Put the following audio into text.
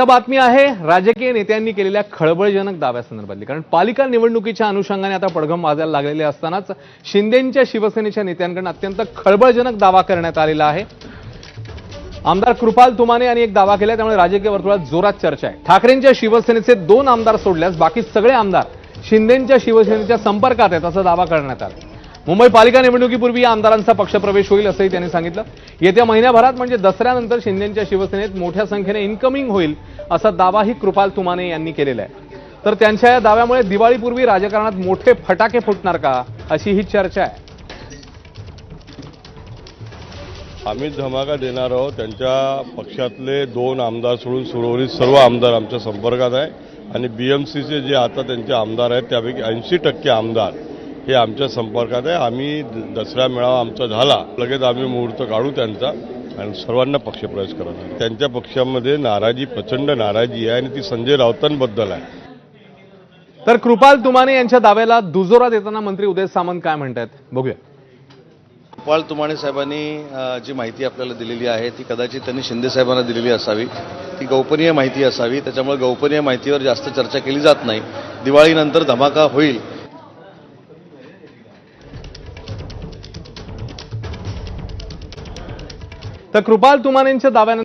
आता बातमी आहे राजकीय नेत्यांनी केलेल्या खळबळजनक दाव्यासंदर्भातली. कारण पालिका निवडणुकीच्या अनुषंगाने आता पडघम वाजायला लागलेले असतानाच शिंदेंच्या शिवसेनेच्या नेत्यांकडून अत्यंत खळबळजनक दावा करण्यात आलेला आहे. आमदार कृपाल तुमाने यांनी एक दावा केला त्यामुळे राजकीय वर्तुळात जोरात चर्चा आहे. ठाकरेंच्या शिवसेनेचे दोन आमदार सोडल्यास बाकी सगळे आमदार शिंदेंच्या शिवसेनेच्या संपर्कात आहेत असा दावा करण्यात आला. मुंबई पालिका निवडणुकीपूर्वी आमदारांचा पक्षप्रवेश होईल असंही त्यांनी सांगितलं. येत्या महिन्याभरात म्हणजे दसऱ्यानंतर शिंदेच्या शिवसेनेत मोठ्या संख्येने इन्कमिंग होईल असा दावाही कृपाल तुमाने यांनी केलेला आहे. तर त्यांच्या या दाव्यामुळे दिवाळीपूर्वी राजकारणात मोठे फटाके फुटणार का अशी ही चर्चा आहे. आम्ही धमाका देणार आहोत. त्यांच्या पक्षातले दोन आमदार सोडून सुरवरीत सर्व आमदार आमच्या संपर्कात आहे. आणि बी एम सीचे जे आता त्यांचे आमदार आहेत त्यापैकी ऐंशी टक्के आमदार हे आमच्या संपर्कात आहे. आम्ही द- दसरा मेळावा आमचा झाला. लगेच आम्ही मुहूर्त काढू त्यांचा आणि सर्वांना पक्षप्रवेश करत त्यांच्या पक्षामध्ये नाराजी प्रचंड नाराजी आहे आणि ती संजय राऊतांबद्दल आहे. तर कृपाल तुमाने यांच्या दाव्याला दुजोरा देताना मंत्री उदय सामंत काय म्हणतात बघूया. गोपाळ तुमाणे साहेबांनी जी माहिती आपल्याला दिलेली आहे ती कदाचित त्यांनी शिंदे साहेबांना दिलेली असावी. ती गोपनीय माहिती असावी. त्याच्यामुळे गोपनीय माहितीवर जास्त चर्चा केली जात नाही. दिवाळीनंतर धमाका होईल. तर कृपाल तुमानेंच्या दाव्यानंतर